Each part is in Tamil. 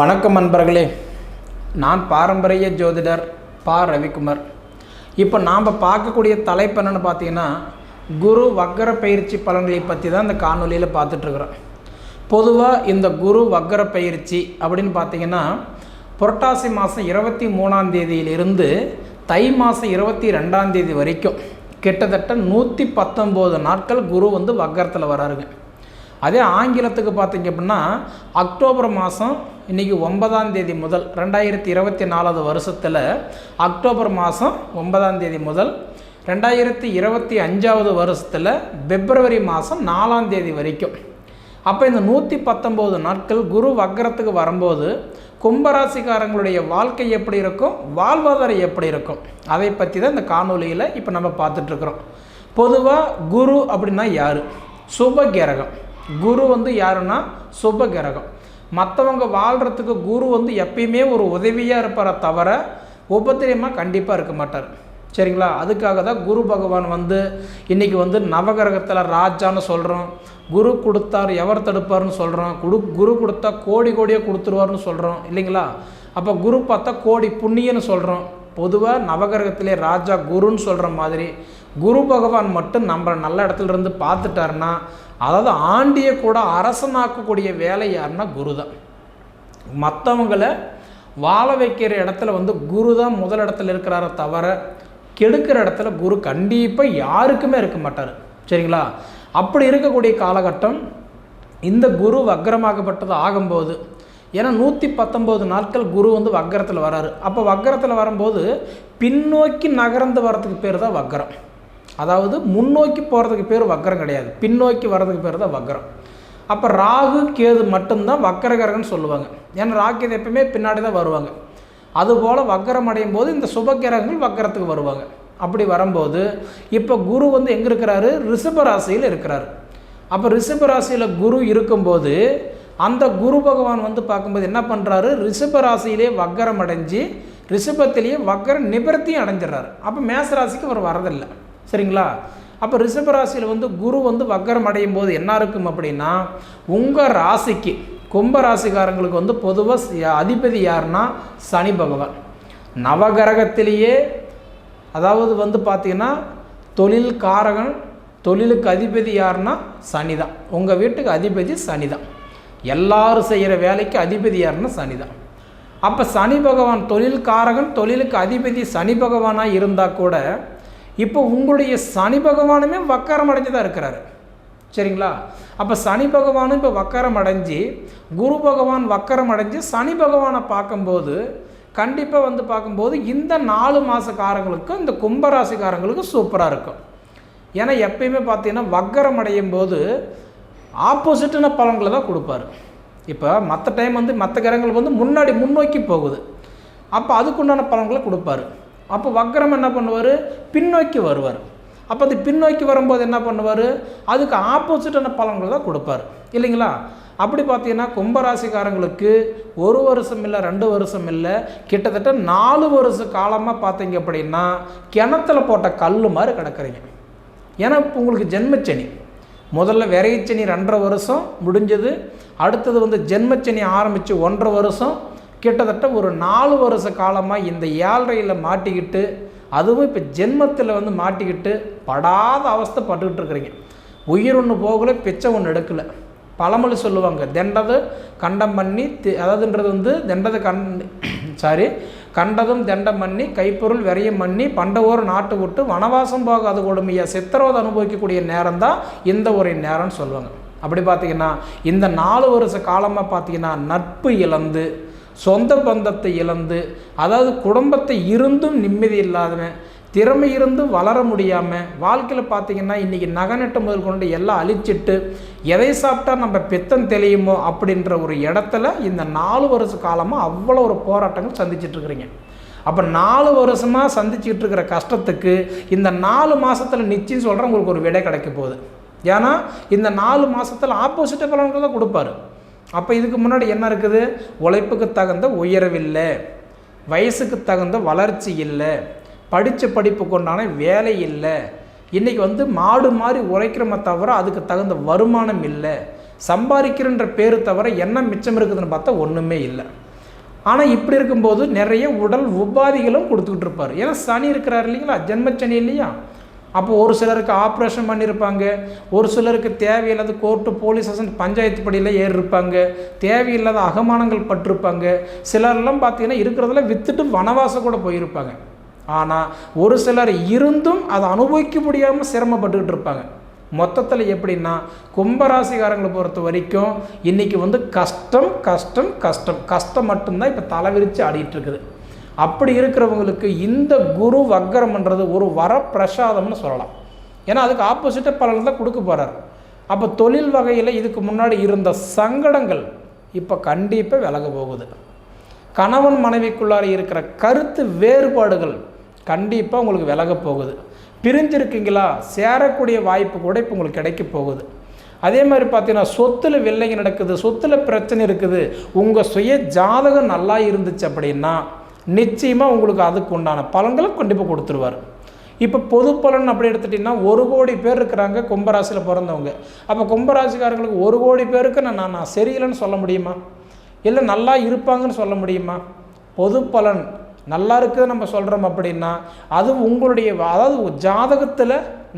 வணக்கம் நண்பர்களே. நான் பாரம்பரிய ஜோதிடர் பா. ரவிக்குமார். இப்போ நாம் பார்க்கக்கூடிய தலைப்பு என்னென்னு பார்த்தீங்கன்னா குரு வக்கர பயிற்சி பலன்களை பற்றி தான் இந்த காணொலியில் பார்த்துட்ருக்குறோம். பொதுவாக இந்த குரு வக்கர பயிற்சி அப்படின்னு பார்த்தீங்கன்னா புரட்டாசி மாதம் இருபத்தி மூணாம் தேதியிலிருந்து தை மாதம் இருபத்தி ரெண்டாம் தேதி வரைக்கும் கிட்டத்தட்ட நூற்றி பத்தொம்போது நாட்கள் குரு வந்து வக்கரத்தில் வராருங்க. அதே ஆங்கிலத்துக்கு பார்த்தீங்க அப்படின்னா அக்டோபர் மாதம் இன்றைக்கி ஒன்பதாம் தேதி முதல் ரெண்டாயிரத்தி இருபத்தி நாலாவது வருஷத்தில் அக்டோபர் மாதம் ஒன்பதாம் தேதி முதல் ரெண்டாயிரத்தி இருபத்தி அஞ்சாவது வருஷத்தில் பிப்ரவரி மாதம் நாலாம் தேதி வரைக்கும். அப்போ இந்த நூற்றி பத்தொம்போது நாட்கள் குரு வக்கரத்துக்கு வரும்போது கும்பராசிக்காரங்களுடைய வாழ்க்கை எப்படி இருக்கும்? வாழ்வாதாரம் எப்படி இருக்கும்? அதை பற்றி தான் இந்த காணொலியில் இப்போ நம்ம பார்த்துட்ருக்குறோம் பொதுவாக குரு அப்படின்னா யார்? சுப கிரகம். குரு வந்து யாருன்னா சுப கிரகம் மற்றவங்க வாழ்கிறதுக்கு குரு வந்து எப்பயுமே ஒரு உதவியாக இருப்பார தவிர உபத்திரியமாக கண்டிப்பாக இருக்க மாட்டார். சரிங்களா? அதுக்காக தான் குரு பகவான் வந்து இன்றைக்கி வந்து நவகிரகத்தில் ராஜான்னு சொல்கிறோம் குரு கொடுத்தார் எவர் தடுப்பார்னு சொல்கிறோம் குடு குரு கொடுத்தா கோடி கோடியாக கொடுத்துருவார்னு சொல்கிறோம் இல்லைங்களா? அப்போ குரு பார்த்தா கோடி புண்ணியன்னு சொல்கிறோம் பொதுவாக நவகிரகத்திலே ராஜா குருன்னு சொல்கிற மாதிரி குரு பகவான் மட்டும் நம்ம நல்ல இடத்துல இருந்து பார்த்துட்டாருன்னா அதாவது ஆண்டியை கூட அரசனாக்கக்கூடிய வேலை யாருன்னா குரு தான் மற்றவங்களை வாழ வைக்கிற இடத்துல வந்து குரு தான் முதல் இடத்துல இருக்கிறார தவிர கெடுக்கிற இடத்துல குரு கண்டிப்பாக யாருக்குமே இருக்க மாட்டார். சரிங்களா? அப்படி இருக்கக்கூடிய காலகட்டம் இந்த குரு வக்ரமாகப்பட்டது ஆகும்போது ஏன்னா நூற்றி பத்தொம்போது நாட்கள் குரு வந்து வக்கரத்தில் வராரு. அப்போ வக்கரத்தில் வரும்போது பின்னோக்கி நகர்ந்து வர்றதுக்கு பேர் தான் வக்கரம். அதாவது முன்னோக்கி போகிறதுக்கு பேர் வக்கரம் கிடையாது. பின்னோக்கி வர்றதுக்கு பேர் தான் வக்கரம். அப்போ ராகு கேது மட்டும்தான் வக்கரகரகன்னு சொல்லுவாங்க. ஏன்னா ராகு கேது எப்பவுமே பின்னாடி தான் வருவாங்க. அதுபோல் வக்கரம் அடையும் போது இந்த சுபக்கிரகங்கள் வக்கரத்துக்கு வருவாங்க. அப்படி வரும்போது இப்போ குரு வந்து எங்கே இருக்கிறாரு? ரிஷப ராசியில் இருக்கிறாரு. அப்போ ரிஷப ராசியில் குரு இருக்கும்போது அந்த குரு பகவான் வந்து பார்க்கும்போது என்ன பண்ணுறாரு ரிஷப ராசியிலே வக்கரம் அடைஞ்சு ரிஷபத்திலேயே வக்கர நிபர்த்தியும் அடைஞ்சிடறாரு. அப்போ மேச ராசிக்கு அவர் வரதில்லை சரிங்களா? அப்போ ரிஷப ராசியில் வந்து குரு வந்து வக்கரம் அடையும் போது என்ன இருக்கும் அப்படின்னா உங்கள் ராசிக்கு கும்ப ராசிக்காரங்களுக்கு வந்து பொதுவாக அதிபதி யாருன்னா சனி பகவான். நவகிரகத்திலேயே அதாவது வந்து பார்த்திங்கன்னா தொழில் காரகன் தொழிலுக்கு அதிபதி யாருன்னா சனி தான் உங்கள் வீட்டுக்கு அதிபதி சனி தான் எல்லாரும் செய்கிற வேலைக்கு அதிபதி யாருன்னா சனி தான் அப்போ சனி பகவான் தொழில் காரகன் தொழிலுக்கு அதிபதி சனி பகவானாக இருந்தால் கூட இப்போ உங்களுடைய சனி பகவானுமே வக்காரம் அடைஞ்சு தான் இருக்கிறாரு. சரிங்களா? அப்போ சனி பகவானும் இப்போ வக்கரம் அடைஞ்சு குரு பகவான் வக்கரம் அடைஞ்சு சனி பகவானை பார்க்கும்போது கண்டிப்பாக வந்து பார்க்கும்போது இந்த நாலு மாதக்காரங்களுக்கும் இந்த கும்பராசிக்காரங்களுக்கும் சூப்பராக இருக்கும். ஏன்னா எப்பயுமே பார்த்தீங்கன்னா வக்கரம் அடையும் போது ஆப்போசிட்டான பலன்களை தான் கொடுப்பாரு. இப்போ மற்ற டைம் வந்து மற்ற கிரகங்கள் வந்து முன்னாடி முன்னோக்கி போகுது. அப்போ அதுக்குண்டான பலன்களை கொடுப்பாரு. அப்போ வக்கரம் என்ன பண்ணுவார்? பின்னோக்கி வருவார். அப்போ அது பின்னோக்கி வரும்போது என்ன பண்ணுவார்? அதுக்கு ஆப்போசிட்டான பலன்களை தான் கொடுப்பார். இல்லைங்களா? அப்படி பார்த்தீங்கன்னா கும்பராசிக்காரங்களுக்கு ஒரு வருஷம் இல்லை ரெண்டு வருஷம் இல்லை கிட்டத்தட்ட நாலு வருஷ காலமாக பார்த்தீங்க அப்படின்னா கிணத்துல போட்ட கல் மாதிரி கிடக்குறீங்க. ஏன்னா இப்போ உங்களுக்கு ஜென்மச்சனி. முதல்ல விரைச்சனி ரெண்டரை வருஷம் முடிஞ்சது. அடுத்தது வந்து ஜென்மச்சனி ஆரம்பித்து ஒன்றரை வருஷம். கிட்டத்தட்ட ஒரு நாலு வருஷ காலமாக இந்த ஏழ்றையில் மாட்டிக்கிட்டு அதுவும் இப்போ ஜென்மத்தில் வந்து மாட்டிக்கிட்டு படாத அவஸ்தை பட்டுக்கிட்டு இருக்கிறீங்க. உயிர் ஒன்று போகல பிச்சை ஒன்று எடுக்கலை. பழமொழி சொல்லுவாங்க தெண்டது கண்டம் பண்ணி அதாவதுன்றது வந்து தெண்டது கண் சாரி கண்டதும் தண்டம் பண்ணி கைப்பொருள் விரையும் பண்ணி பண்டவோர் நாட்டு விட்டு வனவாசம் போகாத கொடுமையா? சித்திரவதை அனுபவிக்கக்கூடிய நேரம் தான் இந்த ஒரு நேரம்னு சொல்லுவாங்க. அப்படி பார்த்தீங்கன்னா இந்த நாலு வருஷ காலமாக பார்த்தீங்கன்னா நட்பு இழந்து சொந்த பந்தத்தை இழந்து அதாவது குடும்பத்தை இருந்தும் நிம்மதி இல்லாதவன் திறமை இருந்து வளர முடியாமல் வாழ்க்கையில் பார்த்தீங்கன்னா இன்றைக்கி நகநட்டு முதல் கொண்டு எல்லாம் அழிச்சிட்டு எதை சாப்பிட்டா நம்ம பித்தம் தெளியுமோ அப்படின்ற ஒரு இடத்துல இந்த நாலு வருஷ காலமாக அவ்வளோ ஒரு போராட்டங்கள் சந்திச்சிட்ருக்குறீங்க அப்போ நாலு வருஷமாக சந்திச்சுட்டு இருக்கிற கஷ்டத்துக்கு இந்த நாலு மாதத்தில் நிச்சயம் சொல்கிறேன் உங்களுக்கு ஒரு விடை கிடைக்க போகுது. ஏன்னா இந்த நாலு மாதத்தில் ஆப்போசிட்டை பலன்கள் தான் கொடுப்பாரு. அப்போ இதுக்கு முன்னாடி என்ன இருக்குது? உழைப்புக்கு தகுந்த உயரவில்லை வயசுக்கு தகுந்த வளர்ச்சி இல்லை. படித்த படிப்புக்கு உண்டான வேலை இல்லை. இன்றைக்கி வந்து மாடு மாதிரி உழைக்கிறோமே தவிர அதுக்கு தகுந்த வருமானம் இல்லை. சம்பாதிக்கிறன்ற பேர் தவிர என்ன மிச்சம் இருக்குதுன்னு பார்த்தா ஒன்றுமே இல்லை. ஆனால் இப்படி இருக்கும்போது நிறைய உடல் உபாதிகளும் கொடுத்துக்கிட்டு இருப்பார். ஏன்னா சனி இருக்கிறார் இல்லைங்களா? ஜென்மச்சனி இல்லையா? அப்போ ஒரு சிலருக்கு ஆப்ரேஷன் பண்ணியிருப்பாங்க ஒரு சிலருக்கு தேவையில்லாத கோர்ட்டு போலீஸ் ஸ்டேஷன் பஞ்சாயத்து படியில் ஏறிருப்பாங்க. தேவையில்லாத அகமானங்கள் பட்டிருப்பாங்க. சிலர்லாம் பார்த்தீங்கன்னா இருக்கிறதுல வித்துட்டு வனவாசம் கூட போயிருப்பாங்க. ஆனால் ஒரு சிலர் இருந்தும் அதை அனுபவிக்க முடியாமல் சிரமப்பட்டுக்கிட்டு இருப்பாங்க. மொத்தத்தில் எப்படின்னா கும்பராசிக்காரங்களை பொறுத்த வரைக்கும் இன்றைக்கி வந்து கஷ்டம் கஷ்டம் கஷ்டம். கஷ்டம் மட்டும்தான் இப்போ தலைவிரித்து ஆடிட்டு இருக்குது அப்படி இருக்கிறவங்களுக்கு இந்த குரு வக்கரம்ன்றது ஒரு வரப்பிரசாதம்னு சொல்லலாம். ஏன்னா அதுக்கு ஆப்போசிட்டாக பலன் தான் கொடுக்க போகிறார் அப்போ தொழில் வகையில் இதுக்கு முன்னாடி இருந்த சங்கடங்கள் இப்போ கண்டிப்பாக விலக போகுது. கணவன் மனைவிக்குள்ளார இருக்கிற கருத்து வேறுபாடுகள் கண்டிப்பாக உங்களுக்கு விலக போகுது. பிரிஞ்சிருக்கீங்களா? சேரக்கூடிய வாய்ப்பு கூட இப்போ உங்களுக்கு கிடைக்க போகுது. அதே மாதிரி பார்த்தீங்கன்னா சொத்தில் வெள்ளைங்க நடக்குது சொத்தில் பிரச்சனை இருக்குது. உங்கள் சுய ஜாதகம் நல்லா இருந்துச்சு அப்படின்னா நிச்சயமாக உங்களுக்கு அதுக்கு உண்டான பலன்களை கண்டிப்பாக கொடுத்துருவார். இப்போ பொது பலன் அப்படி எடுத்துட்டிங்கன்னா ஒரு கோடி பேர் இருக்கிறாங்க கும்பராசியில் பிறந்தவங்க. அப்போ கும்பராசிக்காரங்களுக்கு ஒரு கோடி பேருக்கு நான் நான் சரியில்லைன்னு சொல்ல முடியுமா? இல்லை நல்லா இருப்பாங்கன்னு சொல்ல முடியுமா? பொது பலன் நல்லா இருக்குது நம்ம சொல்கிறோம் அப்படின்னா அது உங்களுடைய அதாவது ஜாதகத்தில்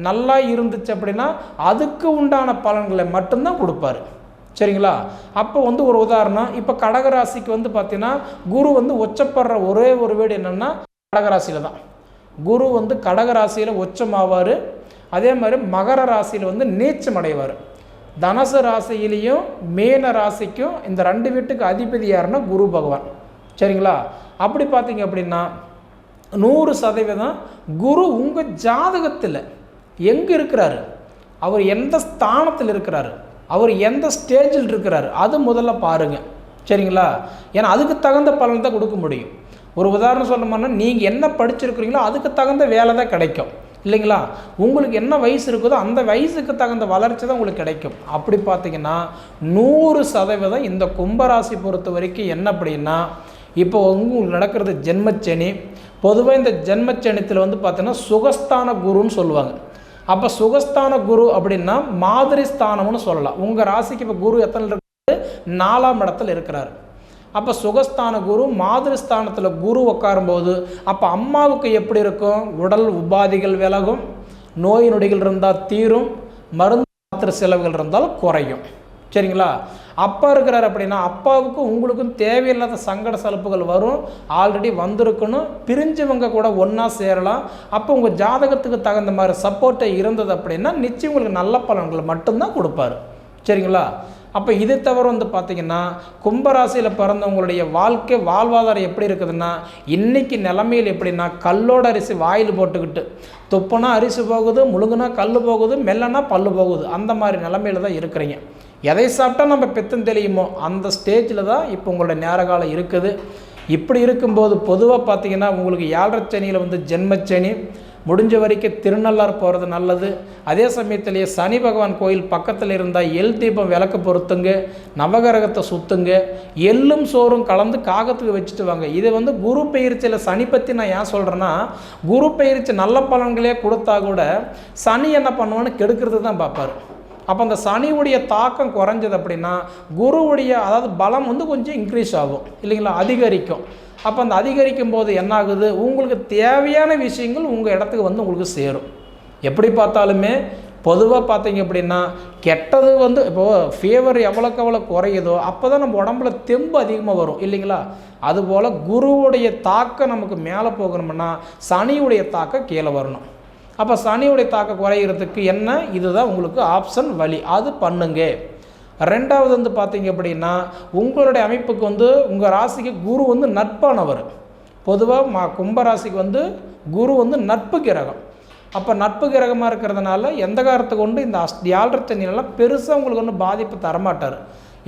நல்லா இருந்துச்சு அப்படின்னா அதுக்கு உண்டான பலன்களை மட்டும்தான் கொடுப்பாரு. சரிங்களா? அப்போ வந்து ஒரு உதாரணம் இப்போ கடகராசிக்கு வந்து பார்த்தீங்கன்னா குரு வந்து ஒச்சப்படுற ஒரே ஒரு வீடு என்னென்னா கடகராசியில் தான். குரு வந்து கடகராசியில் ஒச்சமாவார். அதே மாதிரி மகர ராசியில் வந்து நீச்சம் அடைவார் தனசு ராசியிலையும் மேன ராசிக்கும் இந்த ரெண்டு வீட்டுக்கு அதிபதி யாருன்னா குரு பகவான். சரிங்களா? அப்படி பார்த்தீங்க அப்படின்னா நூறு சதவீதம் குரு உங்கள் ஜாதகத்தில் எங்கே இருக்கிறாரு? அவர் எந்த ஸ்தானத்தில் இருக்கிறாரு? அவர் எந்த ஸ்டேஜில் இருக்கிறாரு? அது முதல்ல பாருங்கள் சரிங்களா? ஏன்னா அதுக்கு தகுந்த பலன் தான் கொடுக்க முடியும். ஒரு உதாரணம் சொல்லணும்னா நீங்கள் என்ன படிச்சிருக்கிறீங்களோ அதுக்கு தகுந்த வேலை தான் கிடைக்கும். இல்லைங்களா? உங்களுக்கு என்ன வயசு இருக்குதோ அந்த வயசுக்கு தகுந்த வளர்ச்சி தான் உங்களுக்கு கிடைக்கும். அப்படி பார்த்தீங்கன்னா நூறு சதவீதம் இந்த கும்பராசி பொறுத்த வரைக்கும் என்ன அப்படின்னா இப்போ உங்களுக்கு நடக்கிறது ஜென்மச்சனி. பொதுவாக இந்த ஜென்மச்சனித்தில் வந்து பார்த்தீங்கன்னா சுகஸ்தான குருன்னு சொல்லுவாங்க. அப்போ சுகஸ்தான குரு அப்படின்னா மாதிரி ஸ்தானம்னு சொல்லலாம். உங்கள் ராசிக்கு இப்போ குரு எத்தனை இருக்குது நாலாம் இடத்துல இருக்கிறார். அப்போ சுகஸ்தான குரு மாதிரி ஸ்தானத்தில் குரு உட்காரும்போது அப்போ அம்மாவுக்கு எப்படி இருக்கும்? உடல் உபாதிகள் விலகும் நோய் நொடிகள் இருந்தால் தீரும் மருந்து மாத்திரை செலவுகள் இருந்தால் குறையும். சரிங்களா? அப்பா இருக்கிறார் அப்படின்னா அப்பாவுக்கும் உங்களுக்கும் தேவையில்லாத சங்கட சலப்புகள் வரும். ஆல்ரெடி வந்திருக்கணும். பிரிஞ்சவங்க கூட ஒன்றா சேரலாம். அப்போ உங்கள் ஜாதகத்துக்கு தகுந்த மாதிரி சப்போர்ட்டை இருந்தது அப்படின்னா நிச்சயம் உங்களுக்கு நல்ல பலன்களை மட்டும்தான் கொடுப்பாரு. சரிங்களா? அப்போ இதை தவிர வந்து பார்த்திங்கன்னா கும்பராசியில் பிறந்தவங்களுடைய வாழ்க்கை வாழ்வாதாரம் எப்படி இருக்குதுன்னா இன்றைக்கி நிலமையில் எப்படின்னா கல்லோட அரிசி வாயில் போட்டுக்கிட்டு துப்புனா அரிசி போகுது முழுங்குனா கல் போகுது மெல்லனா பல்லு போகுது. அந்த மாதிரி நிலமையில தான் இருக்கிறீங்க. எதை சாப்பிட்டா நம்ம பித்தம் தெளியுமோ அந்த ஸ்டேஜில் தான் இப்போ உங்களோட நேர காலம் இருக்குது. இப்படி இருக்கும்போது பொதுவாக பார்த்தீங்கன்னா உங்களுக்கு ஏழரை சனியில் வந்து ஜென்மச்சனி முடிஞ்ச வரைக்கும் திருநள்ளார் போகிறது நல்லது. அதே சமயத்திலேயே சனி பகவான் கோயில் பக்கத்தில் இருந்தால் எல் தீபம் விளக்கு பொருத்துங்க நவகரகத்தை சுற்றுங்க எள்ளும் சோறும் கலந்து காகத்துக்கு வச்சுட்டு வாங்க. இது வந்து குரு பயிற்சியில் சனி பற்றி நான் ஏன் சொல்கிறேன்னா குரு பயிற்சி நல்ல பலன்களே கொடுத்தா கூட சனி என்ன பண்ணுவான்னு கெடுக்கிறது தான் பார்ப்பார். அப்போ அந்த சனியுடைய தாக்கம் குறைஞ்சது அப்படின்னா குருவுடைய அதாவது பலம் வந்து கொஞ்சம் இன்க்ரீஸ் ஆகும். இல்லைங்களா? அதிகரிக்கும். அப்போ அந்த அதிகரிக்கும் போது என்னாகுது? உங்களுக்கு தேவையான விஷயங்கள் உங்கள் இடத்துக்கு வந்து உங்களுக்கு சேரும். எப்படி பார்த்தாலுமே பொதுவாக பார்த்தீங்க அப்படின்னா கெட்டது வந்து இப்போது ஃபீவர் எவ்வளோக்கு எவ்வளோ குறையுதோ அப்போ தான் நம்ம உடம்புல தெம்பு அதிகமாக வரும். இல்லைங்களா? அதுபோல் குருவுடைய தாக்கம் நமக்கு மேலே போகணும்னா சனியுடைய தாக்கம் கீழே வரணும். அப்போ சனியுடைய தாக்கம் குறையிறதுக்கு என்ன? இதுதான் உங்களுக்கு ஆப்ஷன் வழி. அது பண்ணுங்க. ரெண்டாவது வந்து பார்த்தீங்க அப்படின்னா உங்களுடைய அமைப்புக்கு வந்து உங்கள் ராசிக்கு குரு வந்து நட்பானவர். பொதுவாக மா கும்பராசிக்கு வந்து குரு வந்து நட்பு கிரகம். அப்போ நட்பு கிரகமாக இருக்கிறதுனால எந்த காரத்தை கொண்டு இந்த அஸ் பெருசாக உங்களுக்கு ஒன்றும் பாதிப்பு தரமாட்டார்.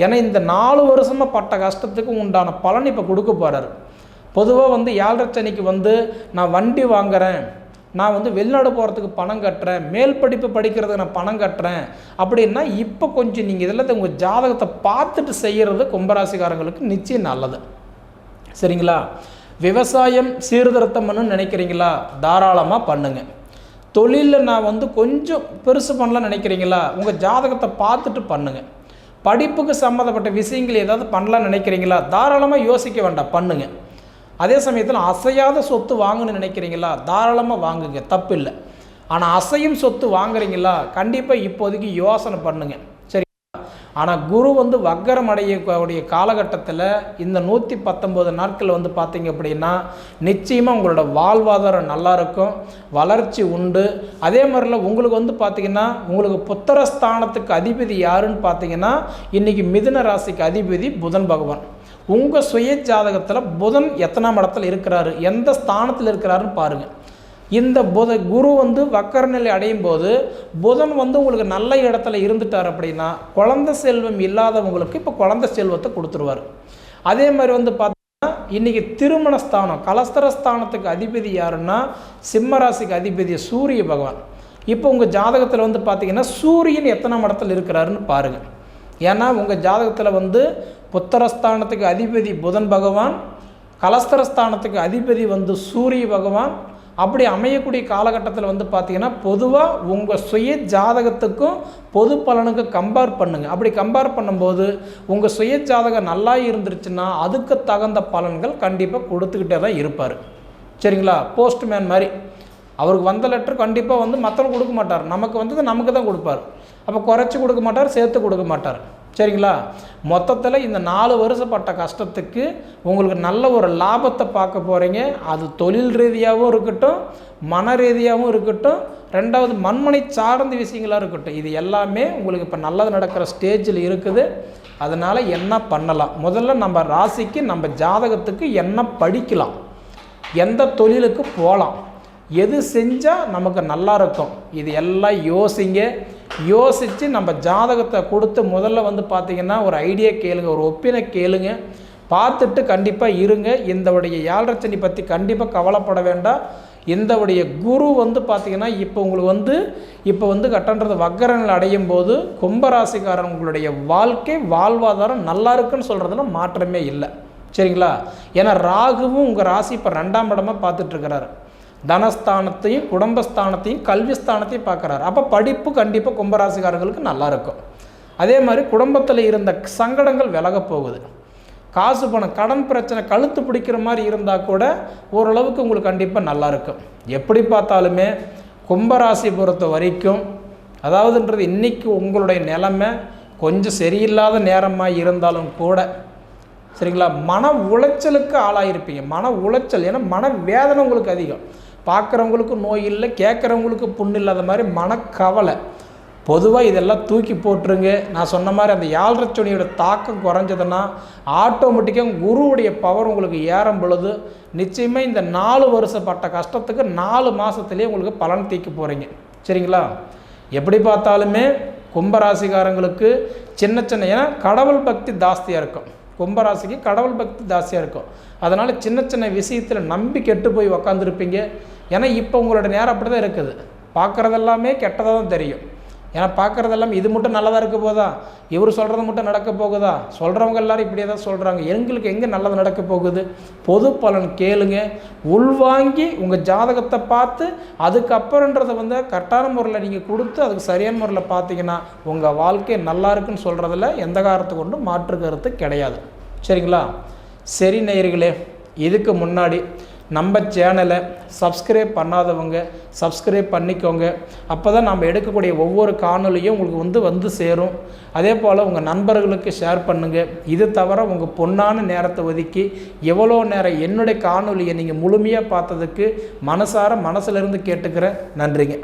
ஏன்னா இந்த நாலு வருஷமாக பட்ட கஷ்டத்துக்கு உண்டான பலன் இப்போ கொடுக்க போகிறார் பொதுவாக வந்து யாழ்ரச்சனிக்கு வந்து நான் வண்டி வாங்குறேன். நான் வந்து வெளிநாடு போகிறதுக்கு பணம் கட்டுறேன் மேல் படிப்பு படிக்கிறதுக்கு நான் பணம் கட்டுறேன் அப்படின்னா இப்போ கொஞ்சம் நீங்கள் இதில் உங்கள் ஜாதகத்தை பார்த்துட்டு செய்கிறது கும்பராசிக்காரங்களுக்கு நிச்சயம் நல்லது. சரிங்களா? விவசாயம் சீர்திருத்தம் பண்ணணும்னு நினைக்கிறீங்களா? தாராளமாக பண்ணுங்கள் தொழிலில் நான் வந்து கொஞ்சம் பெருசு பண்ணலாம்னு நினைக்கிறீங்களா? உங்கள் ஜாதகத்தை பார்த்துட்டு பண்ணுங்கள் படிப்புக்கு சம்மந்தப்பட்ட விஷயங்கள் ஏதாவது பண்ணலாம்னு நினைக்கிறீங்களா? தாராளமாக யோசிக்க வேண்டாம். பண்ணுங்கள் அதே சமயத்தில் அசையாத சொத்து வாங்கணும்னு நினைக்கிறீங்களா? தாராளமாக வாங்குங்க தப்பு இல்லை ஆனால் அசையும் சொத்து வாங்குறீங்களா? கண்டிப்பாக இப்போதைக்கு யோசனை பண்ணுங்கள் சரி. ஆனால் குரு வந்து வக்கரம் அடையக்கூடிய காலகட்டத்தில் இந்த நூற்றி பத்தொம்போது நாட்கள் வந்து பார்த்தீங்க அப்படின்னா நிச்சயமாக உங்களோட வாழ்வாதாரம் நல்லாயிருக்கும் வளர்ச்சி உண்டு. அதே மாதிரில உங்களுக்கு வந்து பார்த்திங்கன்னா உங்களுக்கு புத்திரஸ்தானத்துக்கு அதிபதி யாருன்னு பார்த்தீங்கன்னா இன்றைக்கி மிதுன ராசிக்கு அதிபதி புதன் பகவான். உங்கள் சுய ஜாதகத்தில் புதன் எத்தனாம் இடத்துல இருக்கிறாரு? எந்த ஸ்தானத்தில் இருக்கிறாருன்னு பாருங்கள் இந்த புத குரு வந்து வக்கர நிலை அடையும் போது புதன் வந்து உங்களுக்கு நல்ல இடத்துல இருந்துட்டார் அப்படின்னா குழந்த செல்வம் இல்லாதவங்களுக்கு இப்போ குழந்த செல்வத்தை கொடுத்துருவார். அதே மாதிரி வந்து பார்த்தீங்கன்னா இன்றைக்கி திருமண ஸ்தானம் கலஸ்தர ஸ்தானத்துக்கு அதிபதி யாருன்னா சிம்மராசிக்கு அதிபதி சூரிய பகவான். இப்போ உங்கள் ஜாதகத்தில் வந்து பார்த்தீங்கன்னா சூரியன் எத்தனை மடத்தில் இருக்கிறாருன்னு பாருங்கள் ஏன்னா உங்கள் ஜாதகத்தில் வந்து புத்தரஸ்தானத்துக்கு அதிபதி புதன் பகவான் கலஸ்தரஸ்தானத்துக்கு அதிபதி வந்து சூரிய பகவான். அப்படி அமையக்கூடிய காலகட்டத்தில் வந்து பார்த்திங்கன்னா பொதுவாக உங்கள் சுய ஜாதகத்துக்கும் பொது பலனுக்கு கம்பேர் பண்ணுங்கள் அப்படி கம்பேர் பண்ணும்போது உங்கள் சுய ஜாதகம் நல்லா இருந்துருச்சுன்னா அதுக்கு தகுந்த பலன்கள் கண்டிப்பாக கொடுத்துக்கிட்டே தான் இருப்பார். சரிங்களா? போஸ்ட்மேன் மாதிரி. அவருக்கு வந்த லெட்டர் கண்டிப்பாக வந்து மற்றவங்க கொடுக்க மாட்டார். நமக்கு வந்தது நமக்கு தான் கொடுப்பார். அப்போ குறைச்சி கொடுக்க மாட்டார் சேர்த்து கொடுக்க மாட்டார். சரிங்களா? மொத்தத்தில் இந்த நாலு வருஷப்பட்ட கஷ்டத்துக்கு உங்களுக்கு நல்ல ஒரு லாபத்தை பார்க்க போகிறீங்க அது தொழில் ரீதியாகவும் இருக்கட்டும் மன ரீதியாகவும் இருக்கட்டும் ரெண்டாவது மண்மனை சார்ந்த விஷயங்களாக இருக்கட்டும். இது எல்லாமே உங்களுக்கு இப்போ நல்லது நடக்கிற ஸ்டேஜில் இருக்குது. அதனால் என்ன பண்ணலாம்? முதல்ல நம்ம ராசிக்கு நம்ம ஜாதகத்துக்கு என்ன படிக்கலாம்? எந்த தொழிலுக்கு போகலாம் எது செஞ்சால் நமக்கு நல்லா இருக்கும்? இது எல்லாம் யோசிங்க. யோசித்து நம்ம ஜாதகத்தை கொடுத்து முதல்ல வந்து பார்த்திங்கன்னா ஒரு ஐடியா கேளுங்க ஒரு ஒப்பினை கேளுங்க. பார்த்துட்டு கண்டிப்பாக இருங்க. இந்தவுடைய யாழ்ரச்சனி பற்றி கண்டிப்பாக கவலைப்பட வேண்டாம். இந்தவுடைய குரு வந்து பார்த்திங்கன்னா இப்போ உங்களுக்கு வந்து இப்போ வந்து கட்டன்றது வக்கரங்கள் அடையும் போது கும்பராசிக்காரன் உங்களுடைய வாழ்க்கை வாழ்வாதாரம் நல்லா இருக்குன்னு சொல்கிறதுல மாற்றமே இல்லை. சரிங்களா? ஏன்னா ராகுவும் உங்கள் ராசி இப்போ ரெண்டாம் இடமாக பார்த்துட்ருக்கிறாரு தனஸ்தானத்தையும் குடும்பஸ்தானத்தையும் கல்விஸ்தானத்தையும் பார்க்குறாரு. அப்போ படிப்பு கண்டிப்பாக கும்பராசிக்காரர்களுக்கு நல்லாயிருக்கும். அதே மாதிரி குடும்பத்தில் இருந்த சங்கடங்கள் விலக போகுது. காசு பணம் கடன் பிரச்சனை கழுத்து பிடிக்கிற மாதிரி இருந்தால் கூட ஓரளவுக்கு உங்களுக்கு கண்டிப்பாக நல்லாயிருக்கும். எப்படி பார்த்தாலுமே கும்பராசி பொறுத்த வரைக்கும் அதாவதுன்றது இன்றைக்கி உங்களுடைய நிலைமை கொஞ்சம் சரியில்லாத நேரமாக இருந்தாலும் கூட சரிங்களா? மன உளைச்சலுக்கு ஆளாயிருப்பீங்க. மன உளைச்சல் ஏன்னா மன வேதனை உங்களுக்கு அதிகம். பார்க்குறவங்களுக்கும் நோய் இல்லை கேட்குறவங்களுக்கு புண்ணு இல்லாத மாதிரி மனக்கவலை. பொதுவாக இதெல்லாம் தூக்கி போட்டுருங்க. நான் சொன்ன மாதிரி அந்த யாழ்ரச்சொனியோட தாக்கம் குறைஞ்சதுன்னா ஆட்டோமேட்டிக்காக குருவுடைய பவர் உங்களுக்கு ஏறும் பொழுது நிச்சயமாக இந்த நாலு வருஷப்பட்ட கஷ்டத்துக்கு நாலு மாதத்துலேயே உங்களுக்கு பலன் தீக்க போகிறீங்க சரிங்களா? எப்படி பார்த்தாலுமே கும்பராசிக்காரங்களுக்கு சின்ன சின்ன ஏன்னா கடவுள் பக்தி ஜாஸ்தியாக இருக்கும். கும்பராசிக்கு கடவுள் பக்தி ஜாஸ்தியாக இருக்கும். அதனால் சின்ன சின்ன விஷயத்தில் நம்பி கெட்டு போய் உக்காந்துருப்பீங்க. ஏன்னா இப்போ உங்களோட நேரம் அப்படி தான் இருக்குது. பார்க்குறதெல்லாமே கெட்டதாக தான் தெரியும். ஏன்னா பார்க்குறதெல்லாம் இது மட்டும் நல்லதாக இருக்க போதா இவர் சொல்கிறது மட்டும் நடக்க போகுதா? சொல்கிறவங்க எல்லாரும் இப்படியே தான் சொல்கிறாங்க எங்களுக்கு எங்கே நல்லது நடக்க போகுது? பொது பலன் கேளுங்க. உள்வாங்கி உங்கள் ஜாதகத்தை பார்த்து அதுக்கப்புறன்றதை வந்து கரெக்டான முறையில் நீங்கள் கொடுத்து அதுக்கு சரியான முறையில் பார்த்தீங்கன்னா உங்கள் வாழ்க்கை நல்லா இருக்குன்னு சொல்கிறதுல எந்த காரத்தை கொண்டும் மாற்று கருத்து கிடையாது. சரிங்களா? சரி நேயர்களே இதுக்கு முன்னாடி நம்ம சேனலை சப்ஸ்கிரைப் பண்ணாதவங்க சப்ஸ்கிரைப் பண்ணிக்கோங்க. அப்போ தான் நம்ம எடுக்கக்கூடிய ஒவ்வொரு காணொலியும் உங்களுக்கு வந்து வந்து சேரும். அதே போல் உங்கள் நண்பர்களுக்கு ஷேர் பண்ணுங்கள் இது தவிர உங்கள் பொன்னான நேரத்தை ஒதுக்கி எவ்வளோ நேரம் என்னுடைய காணொலியை நீங்கள் முழுமையாக பார்த்ததுக்கு மனசார மனசிலிருந்து கேட்டுக்கிறேன். நன்றிங்க.